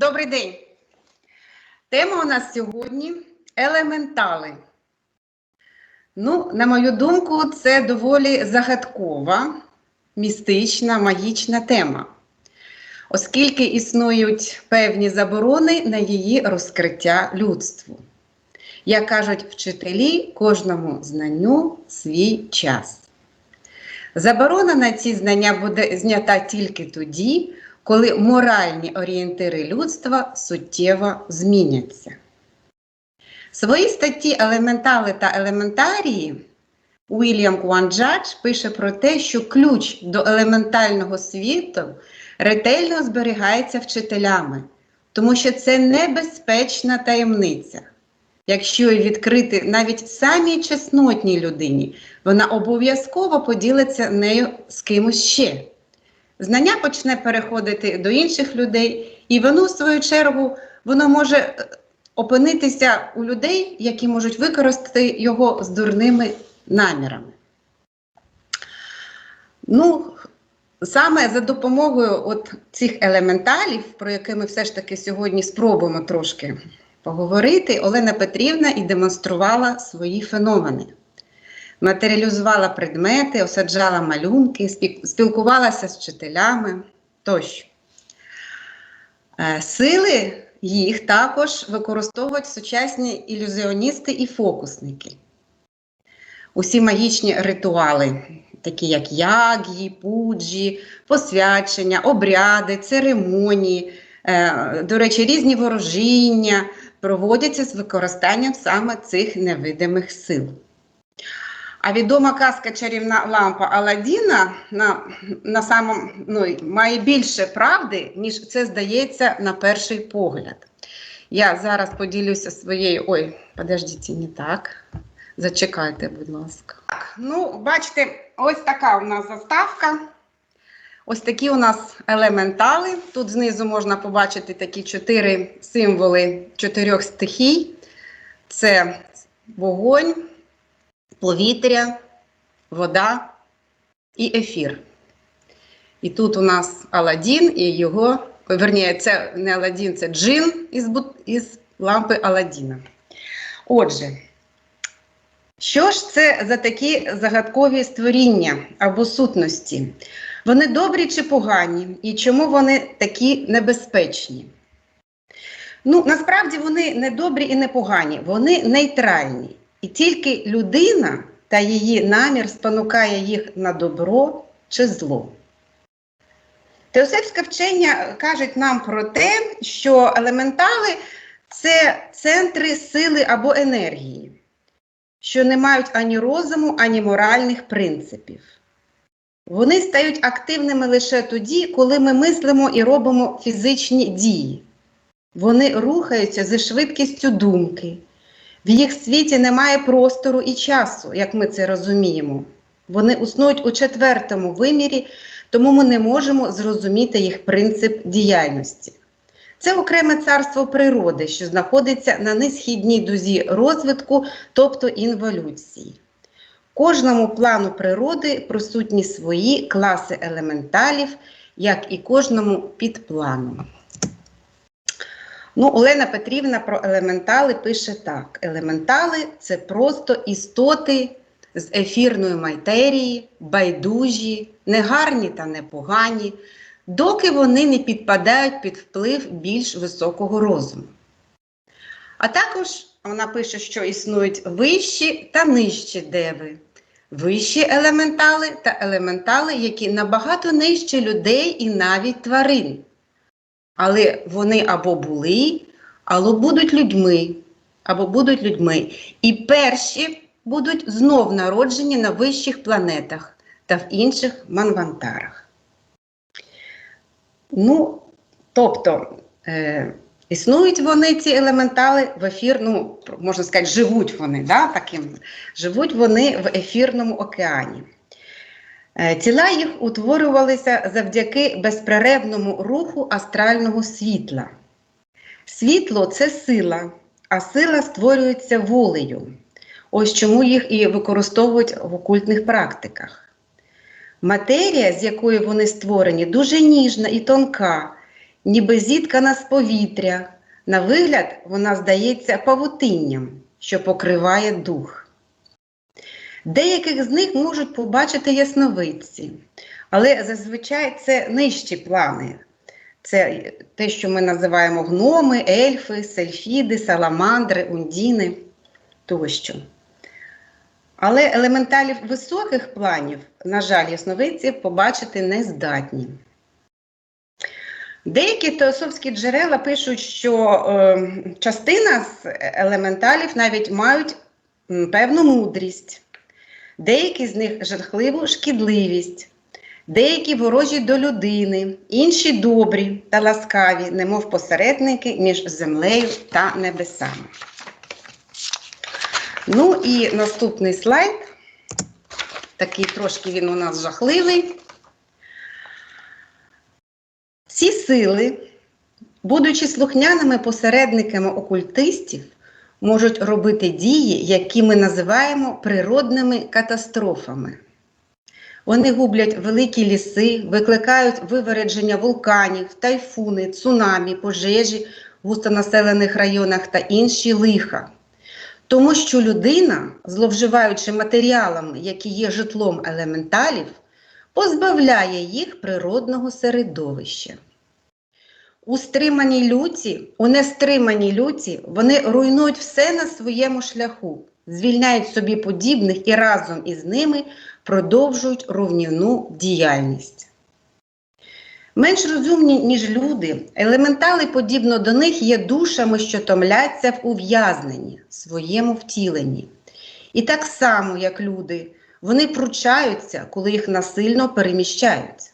Добрий день. Тема у нас сьогодні елементали. Ну, на мою думку, це доволі загадкова, містична, магічна тема, оскільки існують певні заборони на її розкриття людству. Як кажуть вчителі, кожному знанню свій час. Заборона на ці знання буде знята тільки тоді, коли моральні орієнтири людства суттєво зміняться. Свої статті Елементали та елементарії Уільям Куанджадж пише про те, що ключ до елементального світу ретельно зберігається вчителями, тому що це небезпечна таємниця. Якщо її відкрити навіть самій чеснотній людині, вона обов'язково поділиться нею з кимось ще. Знання почне переходити до інших людей, і воно, в свою чергу, воно може е, опинитися у людей, які можуть використати його з дурними намірами. Ну, саме за допомогою от цих елементалів, про які ми все ж таки сьогодні спробуємо трошки поговорити, Олена Петрівна і демонструвала свої феномени. Матеріалізувала предмети, осаджала малюнки, спілкувалася з вчителями тощо. Е, Сили їх також використовують сучасні ілюзіоністи і фокусники. Усі магічні ритуали, такі як яг'ї, пуджі, посвячення, обряди, церемонії, е, до речі, різні ворожіння проводяться з використанням саме цих невидимих сил. А відома казка чарівна лампа Аладдіна на, на самом, ну, має більше правди, ніж це здається на перший погляд. Я зараз поділюся своєю. Ой, подождіть, не так. Зачекайте, будь ласка. Так, ну, бачите, ось така у нас заставка. Ось такі у нас елементали. Тут знизу можна побачити такі чотири символи чотирьох стихій: це вогонь, повітря, вода і ефір. І тут у нас Аладдін і його, ой, верніше, це не Аладдін, це джин із, із лампи Аладдіна. Отже, що ж це за такі загадкові створіння або сутності? Вони добрі чи погані, і чому вони такі небезпечні? Ну, насправді вони не добрі і не погані, вони нейтральні. І тільки людина та її намір спонукає їх на добро чи зло. Теосефське вчення каже нам про те, що елементали це центри сили або енергії, що не мають ані розуму, ані моральних принципів. Вони стають активними лише тоді, коли ми мислимо і робимо фізичні дії. Вони рухаються зі швидкістю думки. В їх світі немає простору і часу, як ми це розуміємо. Вони існують у четвертому вимірі, тому ми не можемо зрозуміти їх принцип діяльності. Це окреме царство природи, що знаходиться на несхідній дузі розвитку, тобто інволюції. Кожному плану природи присутні свої класи елементалів, як і кожному підплану. Ну, Олена Петрівна про елементали пише так: елементали це просто істоти з ефірної матерії, байдужі, негарні та непогані, доки вони не підпадають під вплив більш високого розуму. А також вона пише, що існують вищі та нижчі деви, вищі елементали та елементали, які набагато нижче людей і навіть тварин. Але вони або були, або будуть людьми, або будуть людьми. І перші будуть знов народжені на вищих планетах та в інших манвантарах. Ну, тобто, е, існують вони, ці елементали, в ефір, ну, можна сказати, живуть вони, да, таким, живуть вони в ефірному океані. Е, Тіла їх утворювалися завдяки безперервному руху астрального світла. Світло це сила, а сила створюється волею. Ось чому їх і використовують в окультних практиках. Матерія, з якої вони створені, дуже ніжна і тонка, ніби зіткана з повітря. На вигляд вона здається павутинням, що покриває дух. Деяких з них можуть побачити ясновидці, але зазвичай це нижчі плани. Це те, що ми називаємо гноми, ельфи, сельфіди, саламандри, ундіни тощо. Але елементалів високих планів, на жаль, ясновидці побачити не здатні. Деякі теософські джерела пишуть, що е, частина з елементалів навіть мають певну мудрість, деякі з них жахливу шкідливість, деякі ворожі до людини, інші добрі та ласкаві, немов посередники між землею та небесами. Ну і наступний слайд. Такий трошки він у нас жахливий. Ці сили, будучи слухняними посередниками окультистів, можуть робити дії, які ми називаємо природними катастрофами. Вони гублять великі ліси, викликають вивередження вулканів, тайфуни, цунамі, пожежі в густонаселених районах та інші лиха. Тому що людина, зловживаючи матеріалами, які є житлом елементалів, позбавляє їх природного середовища. У стриманій люті, у нестриманій люті вони руйнують все на своєму шляху, звільняють собі подібних і разом із ними продовжують руйнівну діяльність. Менш розумні, ніж люди, елементали, подібно до них, є душами, що томляться в ув'язненні, своєму втіленні. І так само, як люди, вони пручаються, коли їх насильно переміщають.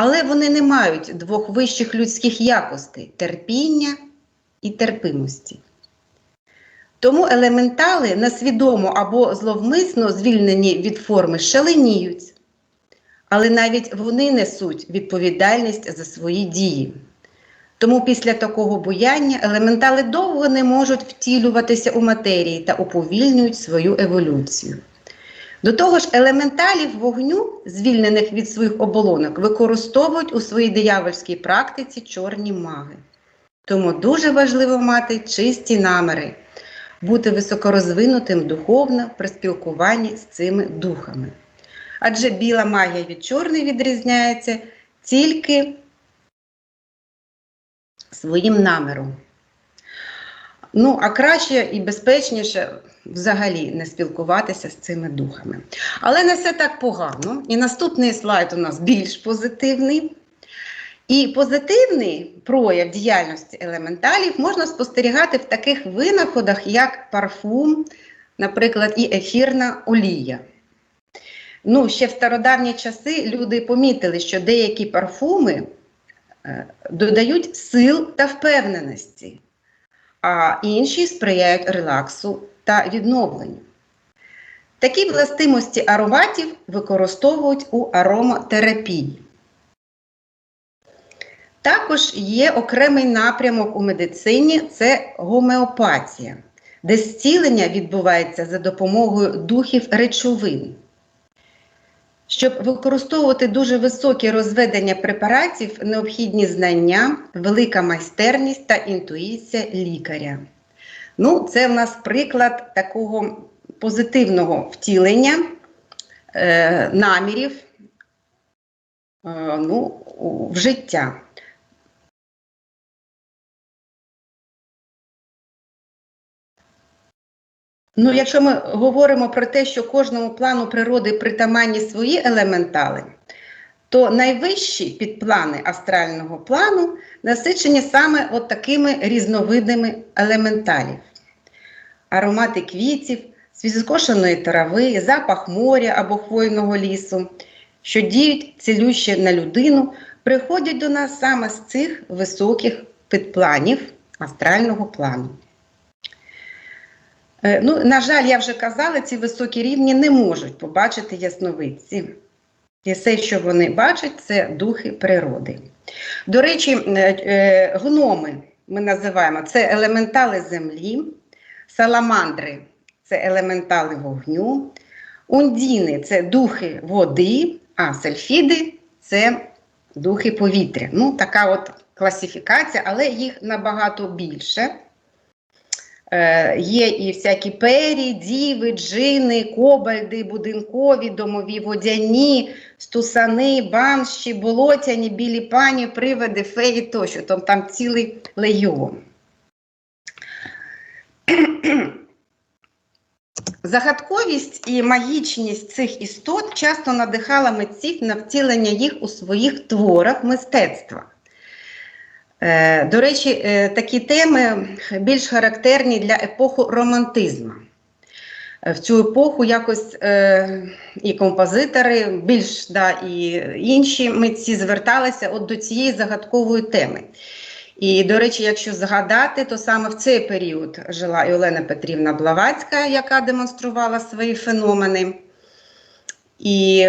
Але вони не мають двох вищих людських якостей терпіння і терпимості. Тому елементали несвідомо або зловмисно звільнені від форми шаленіють, але навіть вони несуть відповідальність за свої дії. Тому після такого буяння елементали довго не можуть втілюватися у матерії та уповільнюють свою еволюцію. До того ж, елементалів вогню, звільнених від своїх оболонок, використовують у своїй диявольській практиці чорні маги. Тому дуже важливо мати чисті намери, бути високорозвинутим духовно при спілкуванні з цими духами. Адже біла магія від чорної відрізняється тільки своїм наміром. Ну, а краще і безпечніше взагалі не спілкуватися з цими духами. Але не все так погано. І наступний слайд у нас більш позитивний. І позитивний прояв діяльності елементалів можна спостерігати в таких винаходах, як парфум, наприклад, і ефірна олія. Ну, ще в стародавні часи люди помітили, що деякі парфуми е, додають сил та впевненості, а інші сприяють релаксу та відновленню. Такі властимості ароматів використовують у ароматерапії. Також є окремий напрямок у медицині це гомеопатія, де зцілення відбувається за допомогою духів речовин. Щоб використовувати дуже високі розведення препаратів, необхідні знання, велика майстерність та інтуїція лікаря. Ну, Це в нас приклад такого позитивного втілення е, намірів е, ну, в життя. Ну, якщо ми говоримо про те, що кожному плану природи притаманні свої елементали, то найвищі підплани астрального плану насичені саме от такими різновидами елементалів: аромати квітів, свіжоскошеної трави, запах моря або хвойного лісу, що діють цілюще на людину, приходять до нас саме з цих високих підпланів астрального плану. Е, ну, На жаль, я вже казала, ці високі рівні не можуть побачити ясновидці. І все, що вони бачать, це духи природи. До речі, е, е, гноми ми називаємо це елементали землі, саламандри це елементали вогню, ундіни це духи води, а сельфіди це духи повітря. Ну, така от класифікація, але їх набагато більше. Е, є і всякі пері, діви, джини, кобальди, будинкові, домові водяні, стусани, банші, болотяні, білі пані, привиди, феї тощо. Там, там цілий легіон. Загадковість і магічність цих істот часто надихала митців на втілення їх у своїх творах мистецтва. Е, До речі, е, такі теми більш характерні для епохи романтизму. Е, В цю епоху якось і композитори, більш да, і інші митці зверталися от до цієї загадкової теми. І, до речі, якщо згадати, то саме в цей період жила і Олена Петрівна Блавацька, яка демонструвала свої феномени. І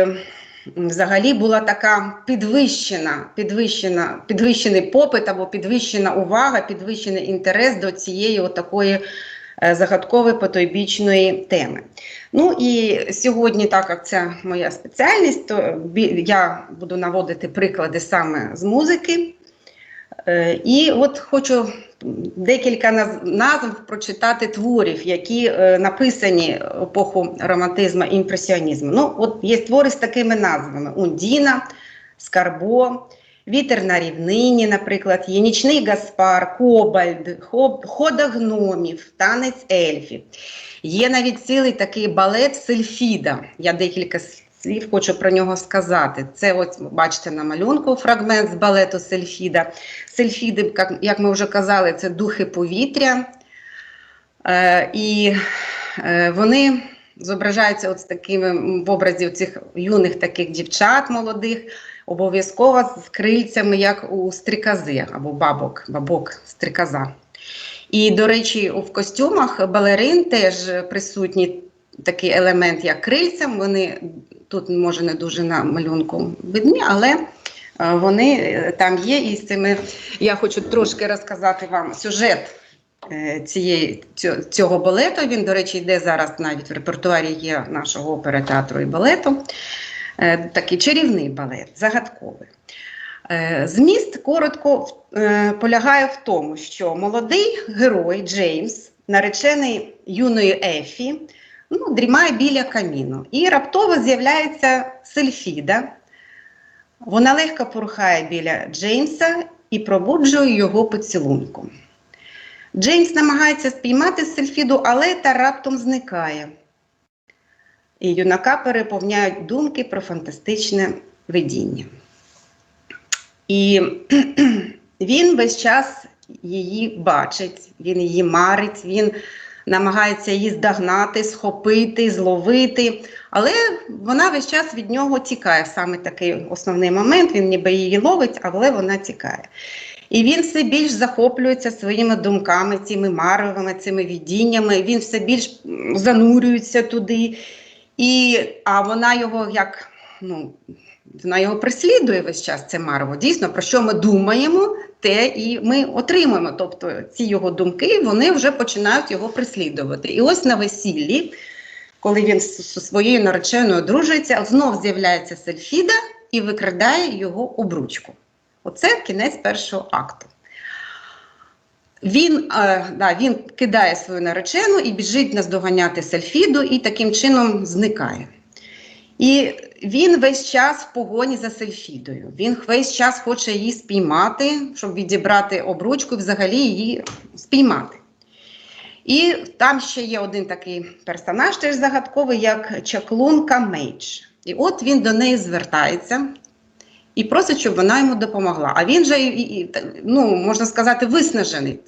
взагалі була така підвищена, підвищена, підвищений попит або підвищена увага, підвищений інтерес до цієї такої загадкової потойбічної теми. Ну і сьогодні, так як це моя спеціальність, то я буду наводити приклади саме з музики. Е, І от хочу декілька назв прочитати творів, які е, написані епоху романтизму і імпресіонізму. Ну, от є твори з такими назвами: Ундіна, Скарбо, Вітер на рівнині, наприклад, є Нічний Гаспар, Кобальд, Хода гномів, Танець ельфів. Є навіть цілий такий балет Сельфіда. Я декілька слів хочу про нього сказати. Це, от бачите на малюнку фрагмент з балету Сельфіда. Сельфіди, як, ми вже казали, це духи повітря. Е, і е, вони зображаються от з такими в образі цих юних таких дівчат молодих, обов'язково з крильцями, як у стрікази або бабок, бабок стріказа. І, до речі, в костюмах балерин теж присутній такий елемент, як крильця. Вони тут, може, не дуже на малюнку видні, але е, вони е, там є. І з цими я хочу трошки розказати вам сюжет е, цієї, цього, балету. Він, до речі, йде зараз навіть в репертуарі є нашого опери театру і балету. Такий чарівний балет, загадковий. Зміст коротко полягає в тому, що молодий герой Джеймс, наречений юною Ефі, ну, дрімає біля каміну. І раптово з'являється Сельфіда. Вона легко порухає біля Джеймса і пробуджує його поцілунком. Джеймс намагається спіймати Сельфіду, але та раптом зникає. І юнака переповняють думки про фантастичне видіння. І він весь час її бачить, він її марить, він намагається її здогнати, схопити, зловити. Але вона весь час від нього тікає. Саме такий основний момент. Він ніби її ловить, але вона тікає. І він все більш захоплюється своїми думками, цими маревими, цими видіннями. Він все більш занурюється туди. І, а вона його як ну, вона його преслідує весь час, це марево. Дійсно, про що ми думаємо, те і ми отримуємо. Тобто ці його думки вони вже починають його преслідувати. І ось на весіллі, коли він з з своєю нареченою дружиться, знов з'являється Сельфіда і викрадає його обручку. Оце кінець першого акту. Він, е, да, він кидає свою наречену і біжить наздоганяти Сельфіду, і таким чином зникає. І він весь час в погоні за Сельфідою. Він весь час хоче її спіймати, щоб відібрати обручку і взагалі її спіймати. І там ще є один такий персонаж, теж загадковий, як чаклунка Мейдж. І от він до неї звертається і просить, щоб вона йому допомогла. А він же, ну, можна сказати, виснажений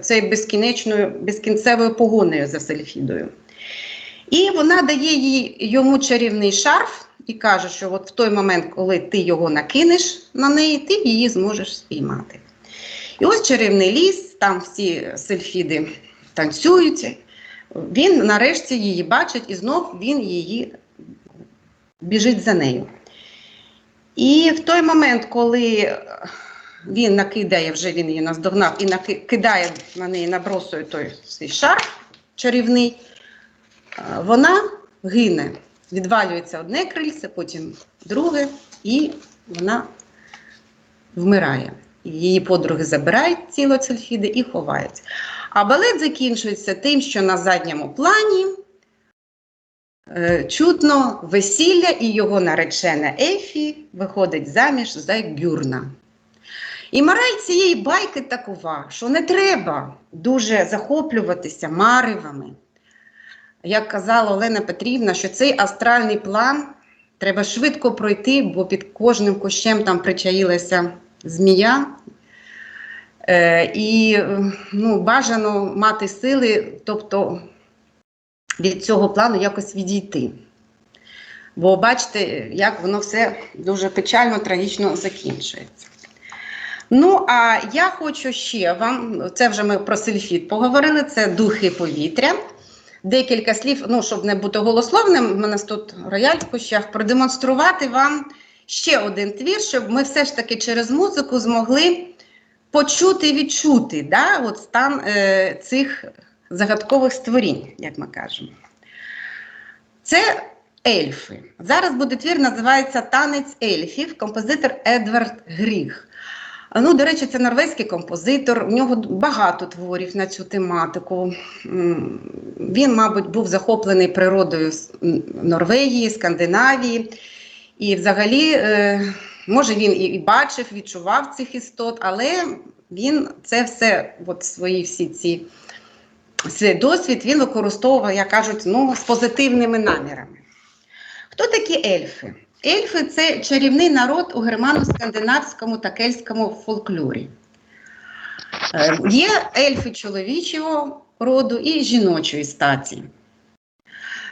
цією безкінечною, безкінцевою погонею за Сельфідою. І вона дає їй йому чарівний шарф і каже, що от в той момент, коли ти його накинеш на неї, ти її зможеш спіймати. І ось чарівний ліс, там всі сельфіди танцюють. Він нарешті її бачить, і знов він її біжить за нею. І в той момент, коли він накидає, вже він її наздогнав і наки- кидає на неї, набросує той свій шарф чарівний, вона гине. Відвалюється одне крильце, потім друге, і вона вмирає. її подруги забирають ці лоцельфіди і ховають. А балет закінчується тим, що на задньому плані е, чутно весілля і його наречена Ефі виходить заміж за Гюрна. І мораль цієї байки такова, що не треба дуже захоплюватися маривами. Як казала Олена Петрівна, що цей астральний план треба швидко пройти, бо під кожним кущем там причаїлася змія. Е, і ну, бажано мати сили, тобто від цього плану якось відійти. Бо бачите, як воно все дуже печально, трагічно закінчується. Ну, а я хочу ще вам, це вже ми про сельфіт поговорили, це духи повітря. Декілька слів, ну, щоб не бути голословним, в мене тут рояль в кущах, продемонструвати вам ще один твір, щоб ми все ж таки через музику змогли почути і відчути да, от стан е, цих загадкових створінь, як ми кажемо. Це ельфи. Зараз буде твір, називається Танець ельфів, композитор Едвард Гріг. Ну, до речі, це норвезький композитор. У нього багато творів на цю тематику. Він, мабуть, був захоплений природою Норвегії, Скандинавії. І взагалі, е, може, він і- бачив, відчував цих істот, але він це все, от свої всі ці свій досвід він використовував, як кажуть, ну, з позитивними намірами. Хто такі ельфи? Ельфи це чарівний народ у германо-скандинавському та кельтському фольклорі. Е, Є ельфи чоловічого роду і жіночої статі.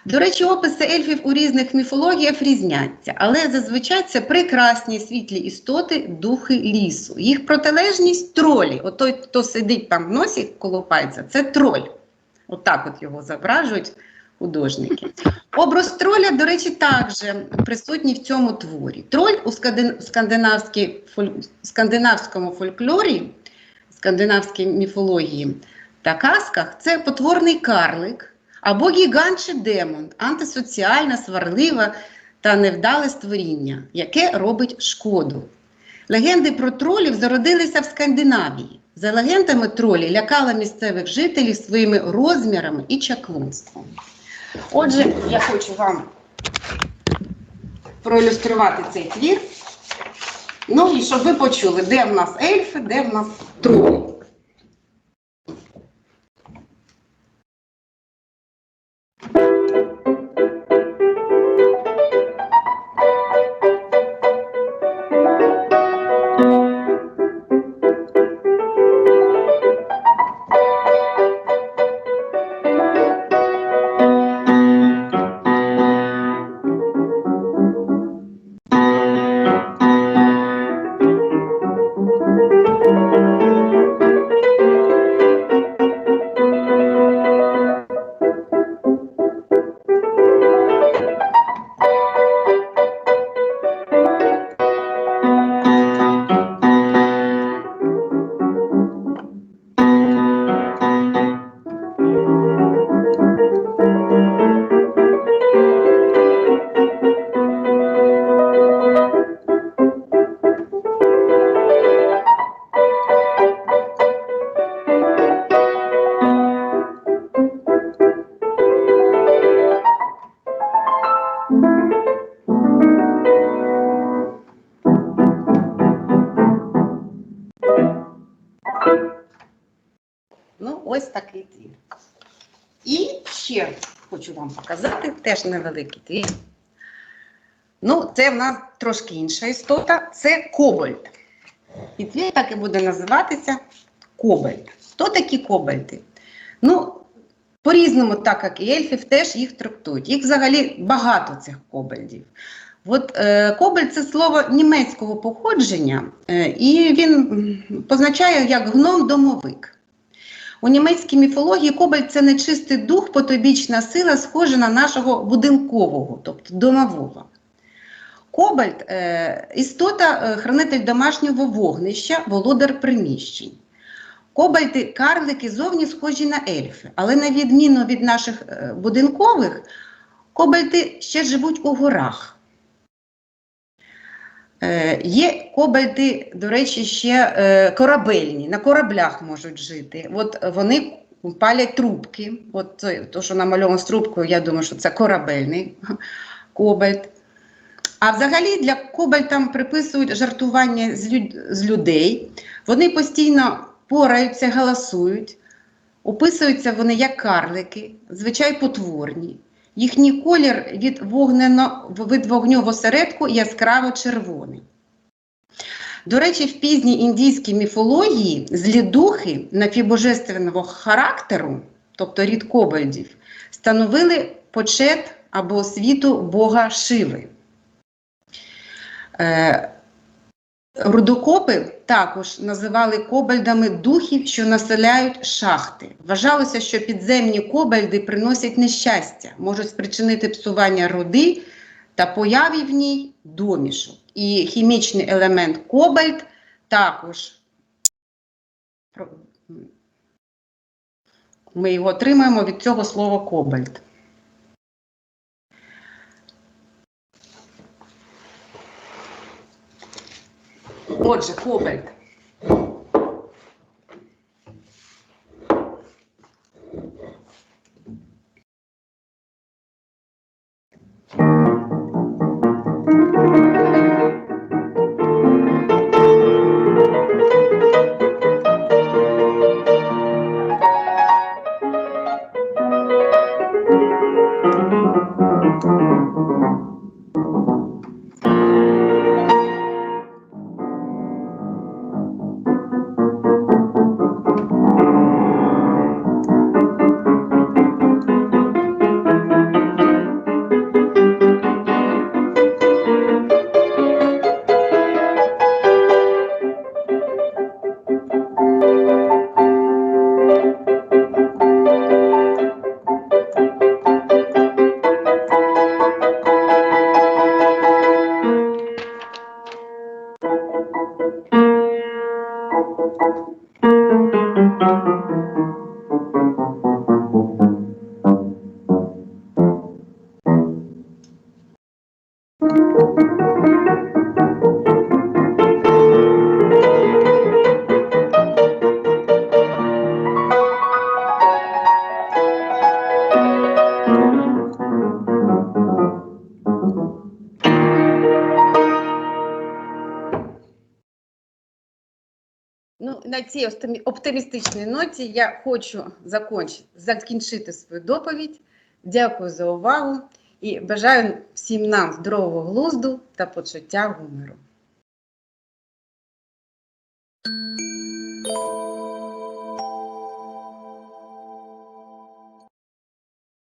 До речі, описи ельфів у різних міфологіях різняться, але зазвичай це прекрасні світлі істоти, духи лісу. Їх протилежність тролі. От той, хто сидить там в носі, колупається, це троль. Отак от його зображують художники. Образ троля, до речі, також присутній в цьому творі. Троль у скандинавському фольклорі, скандинавській міфології та казках це потворний карлик або гігант чи демон, антисоціальне, сварливе та невдале створіння, яке робить шкоду. Легенди про тролів зародилися в Скандинавії. За легендами тролі лякали місцевих жителів своїми розмірами і чаклунством. Отже, я хочу вам проілюструвати цей твір. Ну і щоб ви почули, де в нас ельфи, де в нас тролі. Показати теж невеликий твір. Ну, це в нас трошки інша істота. Це кобальт. І твір так і буде називатися Кобальт. Хто такі кобальти? Ну, по-різному, так як і ельфів, теж їх трактують. Їх взагалі багато цих кобальдів. От е, кобальт це слово німецького походження, е, і він позначає як гном-домовик. У німецькій міфології кобальт це нечистий дух, потобічна сила, схожа на нашого будинкового, тобто домового. Кобальт е, істота, е, хранитель домашнього вогнища, володар приміщень. Кобальти, карлики зовні схожі на ельфи, але на відміну від наших е, будинкових, кобальти ще живуть у горах. Е, Є кобальти, до речі, ще е, корабельні, на кораблях можуть жити. От вони палять трубки. От то, що намальовано з трубкою, я думаю, що це корабельний кобальт. А взагалі для кобальтам приписують жартування з, люд... з людей. Вони постійно пораються, галасують, описуються вони як карлики, звичай потворні. Їхній колір від, вогнено, від вогню в яскраво червоний. До речі, в пізній індійській міфології злі духи напівбожественного характеру, тобто рід кобальдів, становили почет або освіту бога Шиви. Е, Рудокопи також називали кобальдами духів, що населяють шахти. Вважалося, що підземні кобальди приносять нещастя, можуть спричинити псування руди та появі в ній домішок. І хімічний елемент кобальт також ми його отримаємо від цього слова кобальт. Отже, кобальт. Ну, на цій оптимістичній ноті я хочу закінчити свою доповідь. Дякую за увагу і бажаю всім нам здорового глузду та почуття гумору.